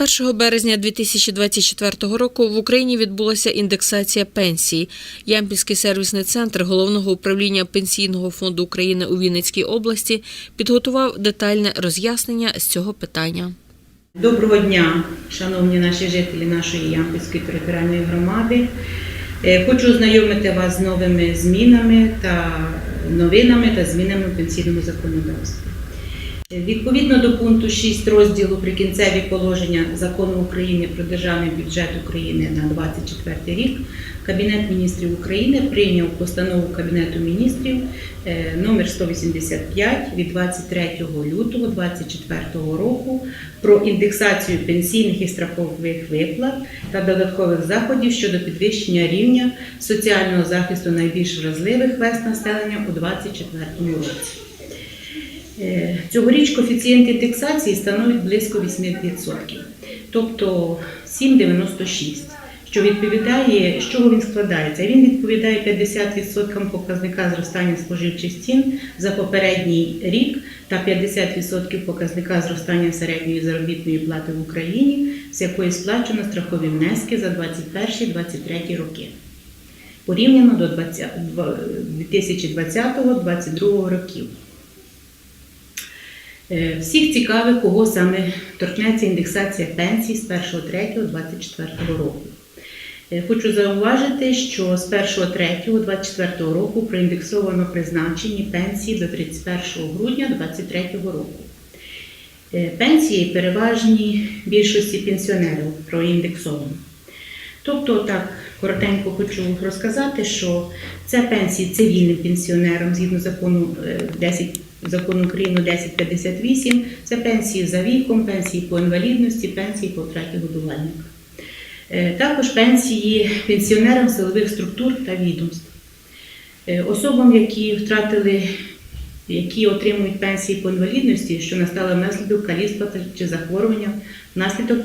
1 березня 2024 року в Україні відбулася індексація пенсій. Ямпільський сервісний центр головного управління Пенсійного фонду України у Вінницькій області підготував детальне роз'яснення з цього питання. Доброго дня, шановні наші жителі нашої Ямпільської територіальної громади. Е, Хочу ознайомити вас з новими змінами та новинами та змінами в пенсійному законодавстві. Відповідно до пункту 6 розділу Прикінцеві положення Закону України про державний бюджет України на 2024 рік Кабінет міністрів України прийняв постанову Кабінету міністрів е, номер 185 від 23 лютого 2024 року про індексацію пенсійних і страхових виплат та додаткових заходів щодо підвищення рівня соціального захисту найбільш вразливих верст населення у 2024 році. Е, Цьогоріч коефіцієнт індексації становить близько 8%, тобто 7,96, що відповідає, з чого він складається. Він відповідає 50% показника зростання споживчих цін за попередній рік та 50% показника зростання середньої заробітної плати в Україні, з якої сплачено страхові внески за 2021-2023 роки. Порівняно до 2020-2022 років. Е, Всіх цікавить, кого саме торкнеться індексація пенсій з 1.3.24 року. Е, Хочу зауважити, що з 1.3.24 року проіндексовано призначені пенсії до 31 грудня 2023 року. Е, Пенсії переважній більшості пенсіонерів проіндексовано. Тобто, так коротенько хочу розказати, що це пенсії цивільним пенсіонерам згідно закону е, 10 закону України 1058, це пенсії за віком, пенсії по інвалідності, пенсії по втраті годувальника. Е, Також пенсії пенсіонерам силових структур та відомств. Е, Особам, які втратили, які отримують пенсії по інвалідності, що настали внаслідок каліцтва чи захворювання внаслідок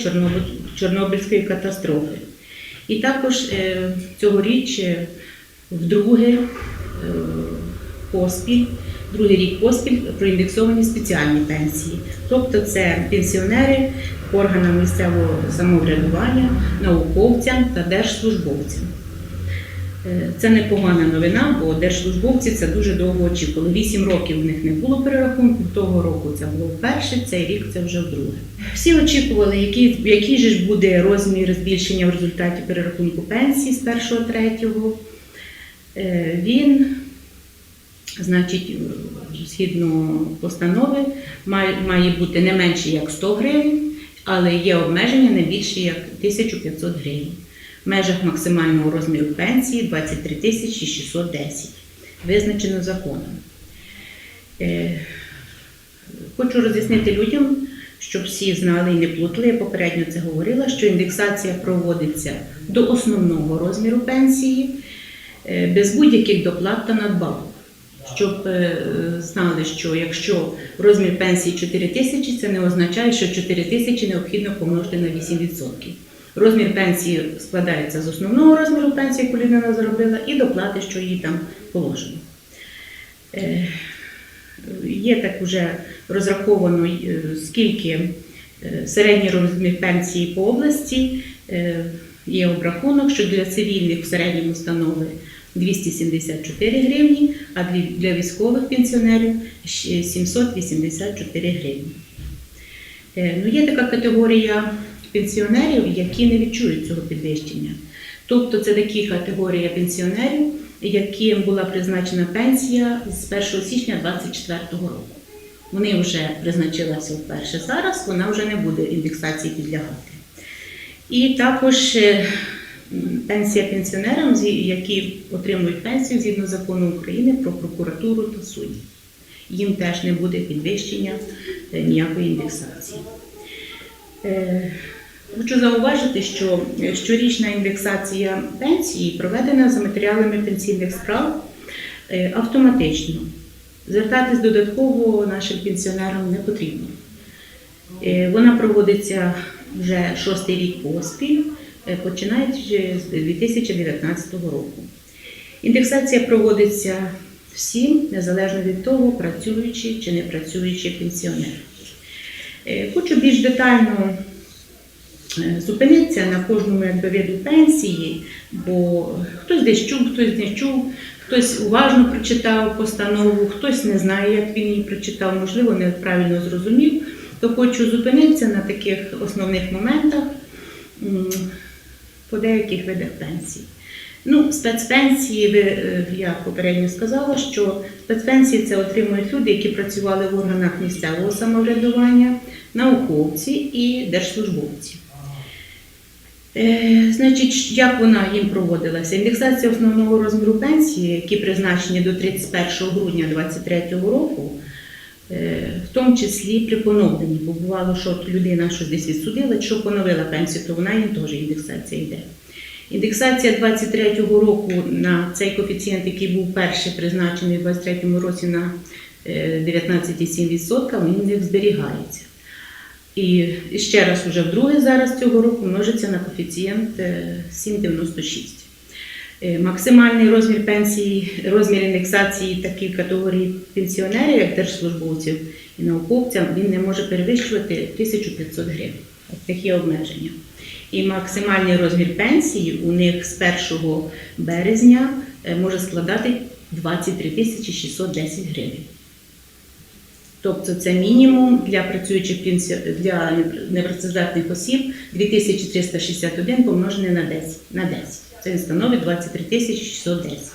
Чорнобильської катастрофи. І також е, цьогоріч вдруге поспіль, другий рік поспіль проіндексовані спеціальні пенсії. Тобто це пенсіонери органам місцевого самоврядування, науковцям та держслужбовцям. Е, Це непогана новина, бо держслужбовці це дуже довго очікували. Вісім років в них не було перерахунку, того року це було вперше, цей рік це вже вдруге. Всі очікували, який, який же ж буде розмір збільшення в результаті перерахунку пенсії з 1-3. Е, Він, значить, згідно постанови, має, бути не менше як 100 гривень, але є обмеження не більше як 1500 гривень. В межах максимального розміру пенсії 23 тисячі 610, визначено законом. Е, Хочу роз'яснити людям, щоб всі знали і не плутали, я попередньо це говорила, що індексація проводиться до основного розміру пенсії е, без будь-яких доплат та надбавок. Щоб е, знали, що якщо розмір пенсії 4 тисячі, це не означає, що 4 тисячі необхідно помножити на 8%. Розмір пенсії складається з основного розміру пенсії, яку людина заробила, і доплати, що їй там положено. Е, Є так вже розраховано, е, скільки середній розмір пенсії по області. Є обрахунок, що для цивільних в середньому становить 274 гривні, а для- військових пенсіонерів ще 784 гривні. Е, Ну, є така категорія пенсіонерів, які не відчують цього підвищення. Тобто це такі категорія пенсіонерів, яким була призначена пенсія з 1 січня 2024 року. Вони вже призначилися вперше зараз, вона вже не буде індексації підлягати. І також е, пенсія пенсіонерам, які отримують пенсію згідно закону України про прокуратуру та судді. Їм теж не буде підвищення е, ніякої індексації. Е, Хочу зауважити, що щорічна індексація пенсії проведена за матеріалами пенсійних справ е, автоматично. Звертатись додатково нашим пенсіонерам не потрібно. Е, Вона проводиться вже шостий рік поспіль, е, починаючи з 2019 року. Індексація проводиться всім, незалежно від того, працюючи чи не працюючи пенсіонер. Е, Хочу більш детально е, зупинитися на кожному якби, виду пенсії, бо хтось десь чув, хтось не чув, хтось уважно прочитав постанову, хтось не знає, як він її прочитав, можливо, неправильно зрозумів. То хочу зупинитися на таких основних моментах по деяких видах пенсій. Ну, спецпенсії, ви, е, я попередньо сказала, що спецпенсії це отримують люди, які працювали в органах місцевого самоврядування, науковці і держслужбовці. Е, значить, як вона їм проводилася? Індексація основного розміру пенсії, які призначені до 31 грудня 2023 року, в тому числі при поновленні, бо бувало, що людина щось десь відсудила, якщо поновила пенсію, то вона їм теж індексація йде. Індексація 23-го року на цей коефіцієнт, який був перший призначений у 23-му році на е, 19,7%, він не зберігається. І ще раз, уже вдруге зараз цього року множиться на коефіцієнт е, 7,96. Е, Максимальний розмір пенсії, розмір індексації такої категорії пенсіонерів, як держслужбовців і науковців, він не може перевищувати 1500 гривень. Такі обмеження. І максимальний розмір пенсії у них з 1 березня е, може складати 23 тисячі 610 гривень. Тобто це мінімум для працюючих для непрацездатних осіб 2361 помножене на 10. На 10. Це становить 23 тисячі 610.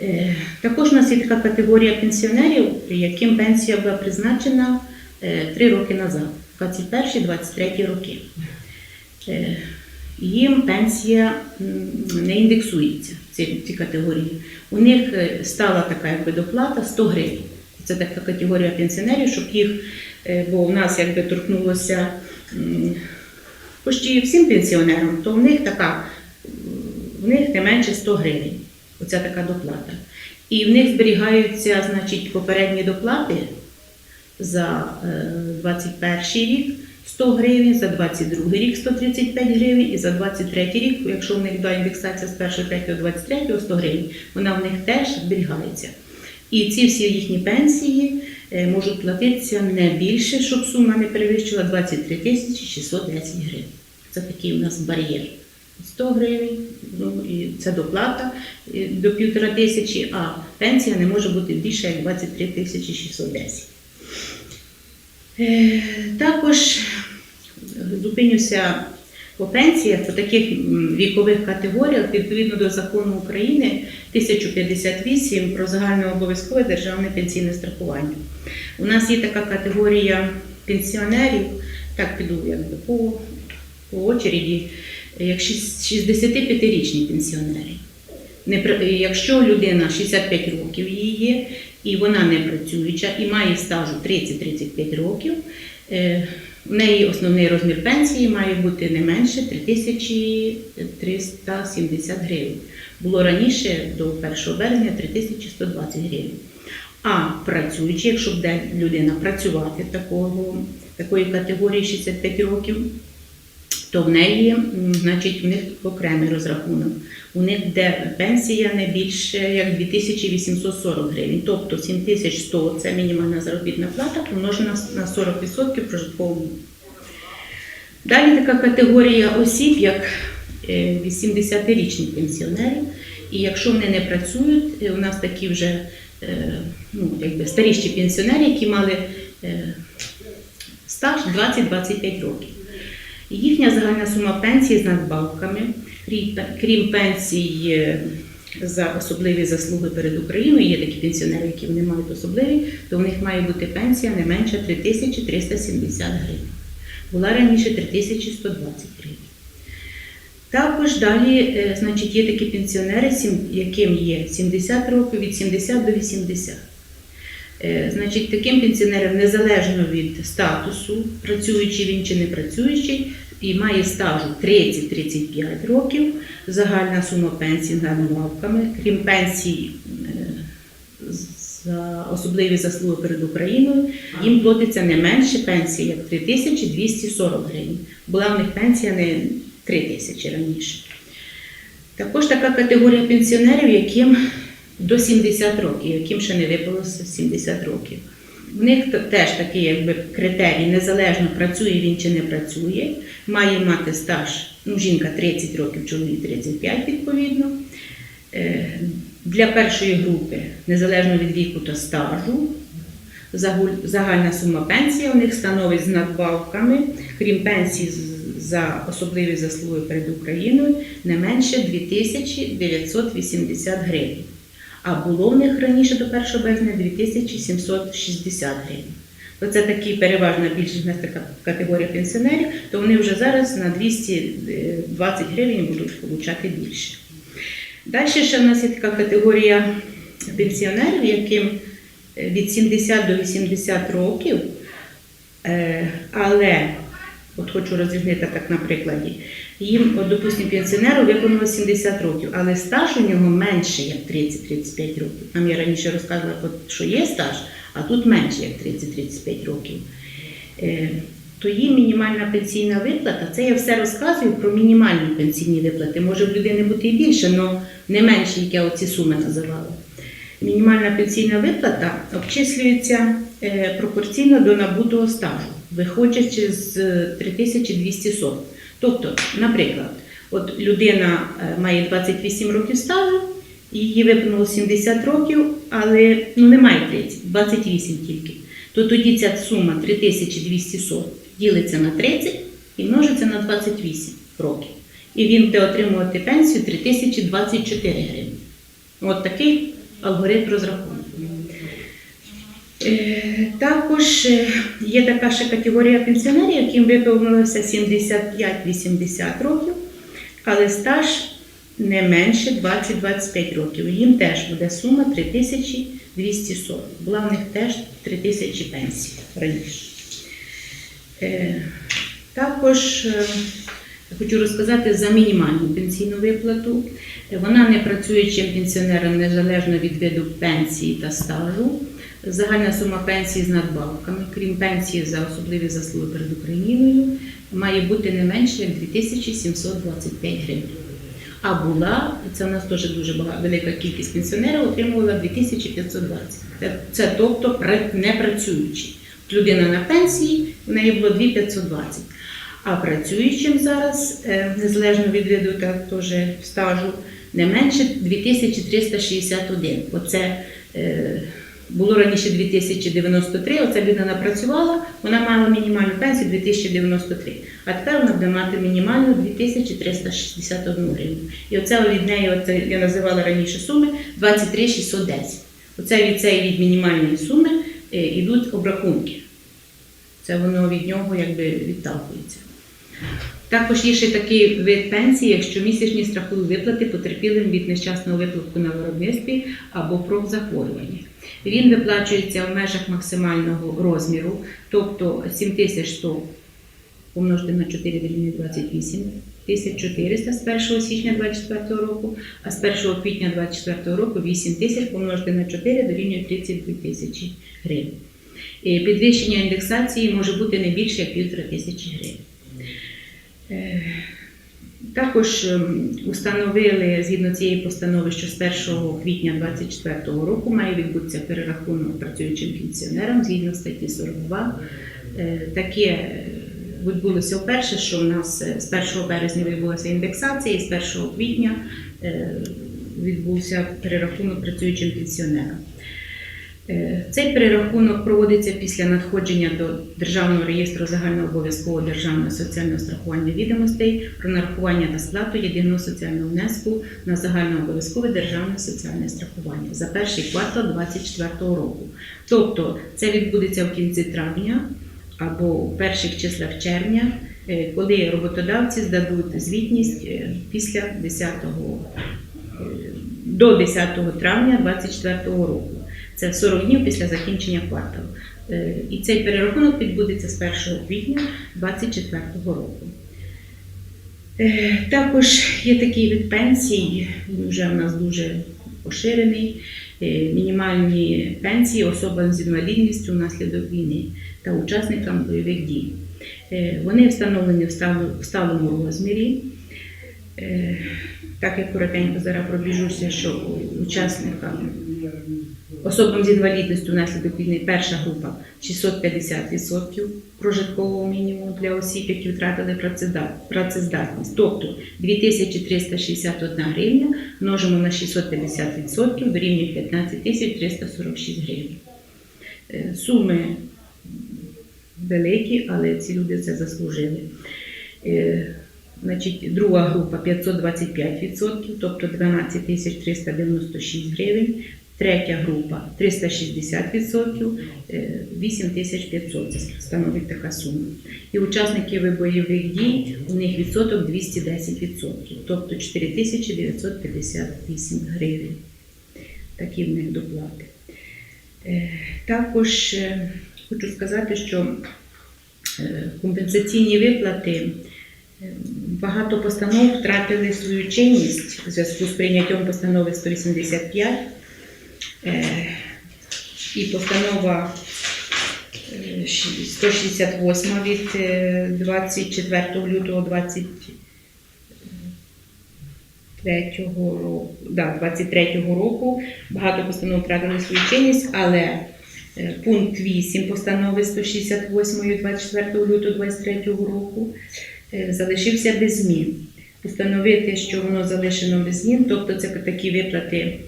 Е, Також у нас є така категорія пенсіонерів, яким пенсія була призначена 3 роки назад, 21-23 роки. Е, Їм пенсія не індексується ці, ці категорії. У них е, стала така якби доплата 100 гривень. Це така категорія пенсіонерів, щоб їх, е, бо в нас якби торкнулося почти всім пенсіонерам, то в них така, в них не менше 100 гривень. Оця така доплата. І в них зберігаються, значить, попередні доплати за е, 21 рік 100 гривень, за 22 рік 135 гривень і за 23 рік, якщо в них була індексація з 1 3 до 23 100 гривень, вона в них теж зберігається. І ці всі їхні пенсії е, можуть платитися не більше, щоб сума не перевищила 23 тисячі 610 гривень. Це такий у нас бар'єр. 100 гривень, ну, і це доплата е, до півтора тисячі, а пенсія не може бути більше як 23 тисячі 610. Е, Також зупинюся по пенсіях, по таких вікових категоріях відповідно до закону України 1058 про загальнообов'язкове державне пенсійне страхування. У нас є така категорія пенсіонерів, так піду якби по, по очереді, як 65-річні пенсіонери. Якщо людина 65 років її є, і вона не працююча, і має стажу 30-35 років, е, в неї основний розмір пенсії має бути не менше 3370 гривень. Було раніше до 1 березня 3120 гривень. А працюючи, якщо буде людина працювати такого, такої категорії 65 років, то в неї, значить, в них окремий розрахунок. У них де пенсія не більше як 2840 гривень, тобто 7100 це мінімальна заробітна плата, помножена на 40% прожиткового. Далі така категорія осіб, як е, 80-річні пенсіонери. І якщо вони не працюють, е, у нас такі вже е, ну, якби старіші пенсіонери, які мали е, стаж 20-25 років. Їхня загальна сума пенсії з надбавками, крім- пенсій е, за особливі заслуги перед Україною, є такі пенсіонери, які вони мають особливі, то в них має бути пенсія не менше 3370 гривень. Була раніше 3120 гривень. Також далі, е, значить, є такі пенсіонери, яким є 70 років від 70 до 80. Е, Значить, таким пенсіонерам незалежно від статусу, працюючий він чи не працюючий, і має стажу 30-35 років, загальна сума пенсії за надбавками, крім пенсії е, за особливі заслуги перед Україною, їм платиться не менше пенсії, як 3240 гривень. Була в них пенсія не 3 тисячі раніше. Також така категорія пенсіонерів, яким до 70 років, яким ще не виповнилося 70 років. В них теж такий якби, критерій, незалежно працює він чи не працює, має мати стаж, ну, жінка 30 років, чоловік 35 відповідно. Е, Для першої групи, незалежно від віку та стажу, загальна сума пенсії у них становить з надбавками, крім пенсії за особливі заслуги перед Україною, не менше 2980 гривень. А було в них раніше до 1 березня 2760 гривень. То це такі переважна більшість нас така категорія пенсіонерів, то вони вже зараз на 220 гривень будуть получати більше. Далі ще в нас є така категорія пенсіонерів, яким е, від 70 до 80 років, Е, але от хочу розрізнити так на прикладі. Їм, от, допустимо, пенсіонеру виповнило 70 років, але стаж у нього менше, як 30-35 років. Нам я раніше розказувала, що є стаж, а тут менше, як 30-35 років. Е, То їм мінімальна пенсійна виплата, це я все розказую про мінімальні пенсійні виплати. Може в людини бути і більше, але не менше, як я оці суми називала. Мінімальна пенсійна виплата обчислюється е, пропорційно до набутого стажу, виходячи з е, 3240. Тобто, наприклад, от людина е, має 28 років стажу, її виповнило 70 років, але ну, немає 30, 28 тільки. То тоді ця сума 3240 ділиться на 30 і множиться на 28 років. І він буде отримувати пенсію 3024 гривні. От такий алгоритм розрахунку. Також е, є така ще категорія пенсіонерів, яким виповнилося 75-80 років, але стаж не менше 20-25 років. Їм теж буде сума 3240. Була в них теж 3000 пенсій раніше. Е, Також е, хочу розказати за мінімальну пенсійну виплату. Вона не працюючим пенсіонерам незалежно від виду пенсії та стажу. Загальна сума пенсії з надбавками, крім пенсії за особливі заслуги перед Україною, має бути не менше як 2725 гривень. А була, це в нас теж дуже багато, велика кількість пенсіонерів отримувала 2520. Це, тобто не працюючі. Людина на пенсії, в неї було 2520. А працюючим зараз, е, незалежно від виду та теж стажу, не менше 2361. Оце е, було раніше 2093, оця людина працювала, вона мала мінімальну пенсію 2093, а тепер вона буде мати мінімальну 2361 гривню. І оце від неї, оце я називала раніше суми, 23610. Оце від цієї від мінімальної суми е, йдуть обрахунки. Це воно від нього якби відталкується. Також є ще такий вид пенсії, якщо місячні страхові виплати потерпілим від нещасного випадку на виробництві або профзахворювання. Він виплачується в межах максимального розміру, тобто 7100 помножити на 4 дорівнює 28 400 з 1 січня 2024 року, а з 1 квітня 2024 року 8 тисяч помножити на 4 дорівнює 32 тисячі гривень. Е, Підвищення індексації може бути не більше як півтора тисячі гривень. Е, Також ем, установили згідно цієї постанови, що з 1 квітня 2024 року має відбутися перерахунок працюючим пенсіонерам згідно статті 42. Е, Таке е, відбулося вперше, що в нас з 1 березня відбулася індексація, і з 1 квітня відбувся перерахунок працюючим пенсіонерам. Е, Цей перерахунок проводиться після надходження до Державного реєстру загальнообов'язкового державного соціального страхування відомостей про нарахування та сплату єдиного соціального внеску на загальнообов'язкове державне соціальне страхування за перший квартал 2024 року. Тобто це відбудеться в кінці травня або у перших числах червня, е, коли роботодавці здадуть звітність е, після 10 е, до 10 травня 2024 року. Це 40 днів після закінчення кварталу. Е, І цей перерахунок відбудеться з 1 квітня 2024 року. Е, Також є такий вид пенсій, він вже в нас дуже поширений. е, Мінімальні пенсії особам з інвалідністю внаслідок війни та учасникам бойових дій. Вони встановлені в сталому розмірі. Так як коротенько зараз пробіжуся, що учасникам Особам з інвалідністю внаслідок війни перша група 650% прожиткового мінімуму для осіб, які втратили працездатність. Тобто 2361 гривня множимо на 650% дорівнює 15 346 гривень. Е, Суми великі, але ці люди це заслужили. Е, Значить, друга група 525%, тобто 12 396 гривень. Третя група 360%, е, 8500 становить така сума. І учасники бойових дій, у них відсоток 210%, тобто 4958 гривень. Такі в них доплати. Е, Також е, хочу сказати, що е, компенсаційні виплати е, багато постанов втратили свою чинність в зв'язку з прийняттям постанови 185 е, і постанова е, 168 від е, 24 лютого 23-го року, да, 23-го року багато постанов втратили свою чинність, але е, пункт 8 постанови 168 від 24 лютого 23 року е, залишився без змін. Постановити, що воно залишено без змін, тобто це такі виплати е,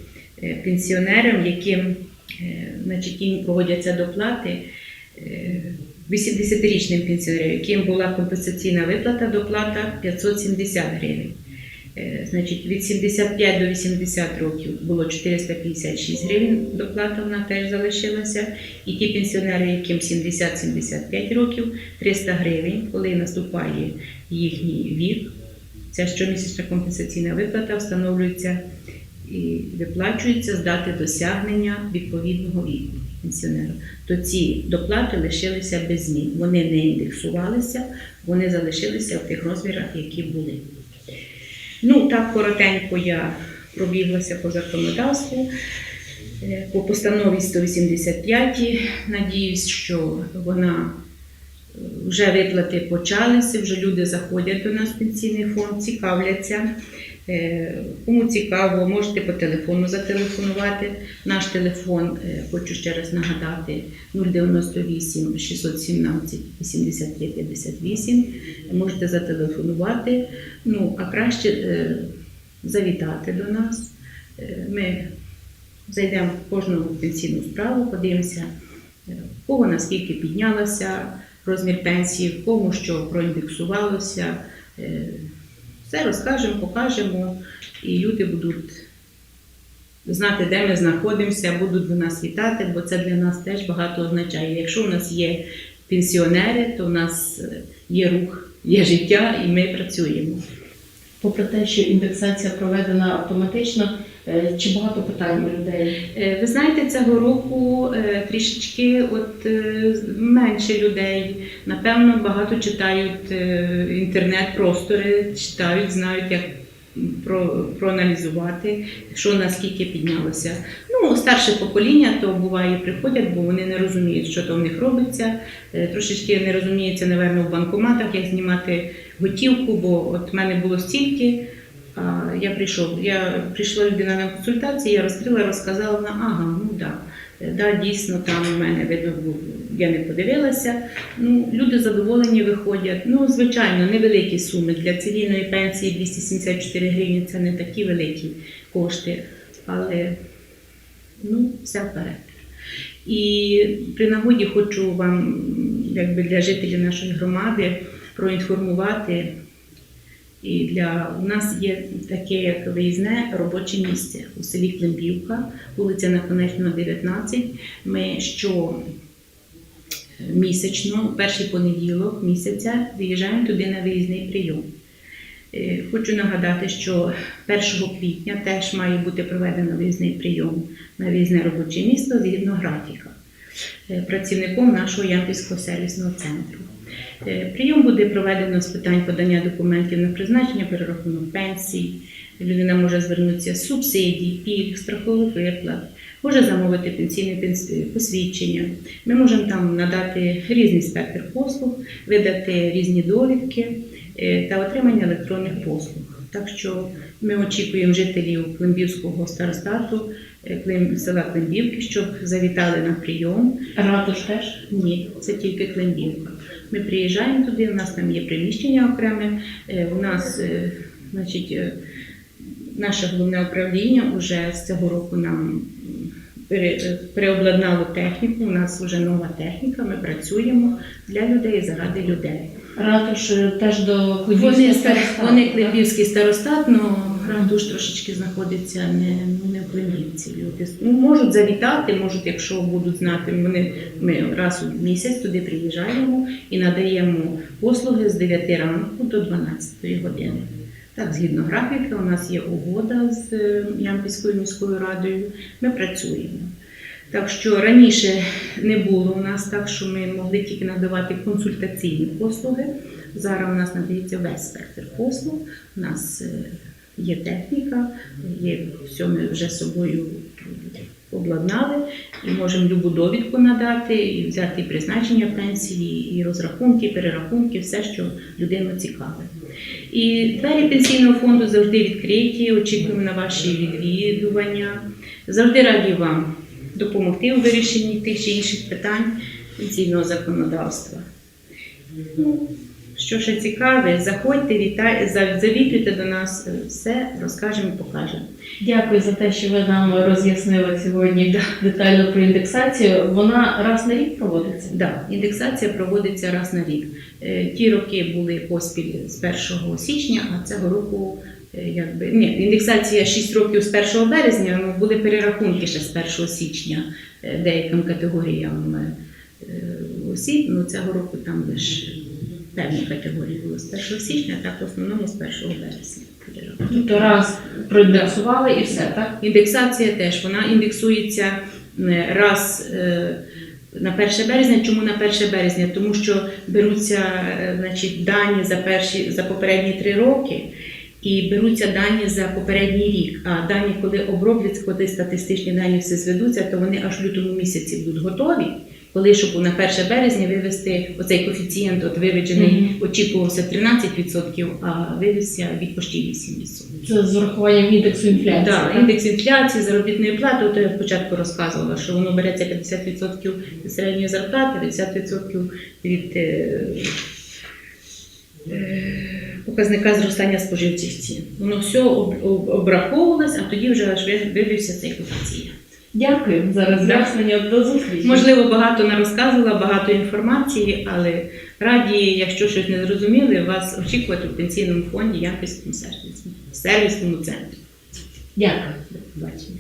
пенсіонерам, яким е, значить, їм проводяться доплати. е, 80-річним пенсіонерам, яким була компенсаційна виплата доплата 570 гривень. Е, Значить, від 75 до 80 років було 456 гривень доплата, вона теж залишилася. І ті пенсіонери, яким 70-75 років, 300 гривень, коли наступає їхній вік. Ця щомісячна компенсаційна виплата встановлюється і виплачується з дати досягнення відповідного віку пенсіонера. То ці доплати лишилися без змін. Вони не індексувалися, вони залишилися в тих розмірах, які були. Ну, так коротенько я пробіглася по законодавству, е, по постанові 185. Надіюсь, що вона е, вже виплати почалися, вже люди заходять до нас в пенсійний фонд, цікавляться. Е, Кому цікаво, можете по телефону зателефонувати. Наш телефон, е, хочу ще раз нагадати, 098 617 83 58. Можете зателефонувати. Ну, а краще е, завітати до нас. Ми зайдемо в кожну пенсійну справу, подивимося, кого наскільки піднялося розмір пенсії, кому що проіндексувалося. Все розкажемо, покажемо, і люди будуть знати, де ми знаходимося, будуть до нас вітати, бо це для нас теж багато означає. Якщо у нас є пенсіонери, то у нас е, є рух, є життя, і ми працюємо. Попри те, що індексація проведена автоматично, чи багато питань у людей? Е, Ви знаєте, цього року е, трішечки от е, менше людей. Напевно, багато читають е, інтернет-простори, читають, знають, як про, проаналізувати, що наскільки піднялося. Ну, старше покоління то буває приходять, бо вони не розуміють, що то в них робиться. Е, Трошечки не розуміється, напевно, в банкоматах, як знімати готівку, бо от в мене було стільки. Я прийшов, я прийшла людина на консультацію, я розкрила, розказала, вона, ага, ну да, е, да, дійсно там у мене видно, я не подивилася. Ну, люди задоволені виходять. Ну, звичайно, невеликі суми для цивільної пенсії 274 гривні це не такі великі кошти, але ну, все вперед. І при нагоді хочу вам, якби для жителів нашої громади, проінформувати. І для у нас є таке як виїзне робоче місце у селі Климбівка, вулиця Наконечного, 19. Ми що місячно, перший понеділок місяця, виїжджаємо туди на виїзний прийом. Е, Хочу нагадати, що 1 квітня теж має бути проведено виїзний прийом на виїзне робоче місто згідно графіка е, працівником нашого Ямпільського сервісного центру. Е, Прийом буде проведено з питань подання документів на призначення, перерахунок пенсій. Людина може звернутися з субсидій, пільг, страхових виплат, може замовити пенсійне посвідчення. Ми можемо там надати різний спектр послуг, видати різні довідки е, та отримання електронних послуг. Так що ми очікуємо жителів Климбівського старостату е, села Климбівки, щоб завітали на прийом. Ратуш теж. Ні, це тільки Климбівка. Ми приїжджаємо туди, у нас там є приміщення окреме. Е, У нас, е, значить, е, наше головне управління вже з цього року нам переобладнало техніку. У нас вже нова техніка. Ми працюємо для людей заради людей. Ратуш теж до Вони, Клубівського стар- старостату, вони так? Климбівський старостат, але Грандуш трошечки знаходиться не, ну, не в. Люди ну, можуть завітати, можуть, якщо будуть знати, вони, ми раз у місяць туди приїжджаємо і надаємо послуги з 9 ранку до 12 години. Так, згідно графіка, у нас є угода з е, Ямпільською міською радою. Ми працюємо. Так що раніше не було у нас так, що ми могли тільки надавати консультаційні послуги. Зараз у нас надається весь спектр послуг. У нас е, є техніка, є все, ми вже з собою обладнали і можемо любу довідку надати, і взяти призначення пенсії, і розрахунки, перерахунки, все, що людину цікавить. І двері пенсійного фонду завжди відкриті, очікуємо на ваші відвідування. Завжди раді вам допомогти у вирішенні тих чи інших питань пенсійного законодавства. Що ще цікаве, заходьте, вітай, завітуйте до нас, е, все розкажемо і покажемо. Дякую за те, що ви нам роз'яснили сьогодні детально про індексацію. Вона раз на рік проводиться. Да, індексація проводиться раз на рік. Е, Ті роки були поспіль з 1 січня, а цього року е, якби ні, індексація 6 років з 1 березня, ну були перерахунки ще з 1 січня деяким категоріям осіб. Ну цього року там лише певні категорії було з 1 січня, а так в основному з 1 березня. Тобто раз проіндексували і все, так? Індексація теж вона індексується е, раз е, на 1 березня. Чому на 1 березня? Тому що беруться е, значить, дані за перші за попередні три роки. І беруться дані за попередній рік. А дані, коли оброблять, коли статистичні дані все зведуться, то вони аж в лютому місяці будуть готові. Коли щоб на 1 березня вивести оцей коефіцієнт, от виведений, Мгм. очікувався 13%, а вивівся від почти 8%. Це з урахуванням індексу інфляції. Так, так? індекс інфляції, заробітної плати, от я спочатку розказувала, що воно береться 50% від середньої зарплати, 50% від е, е, показника зростання споживчих цін. Воно все об- об- обраховувалось, а тоді вже аж ви- вивівся цей коефіцієнт. Дякую за роз'яснення. До зустрічі. Можливо, багато не розказувала, багато інформації, але раді, якщо щось не зрозуміли, вас очікувати в пенсійному фонді якісному сервісному сервісному центрі. Дякую. До побачення.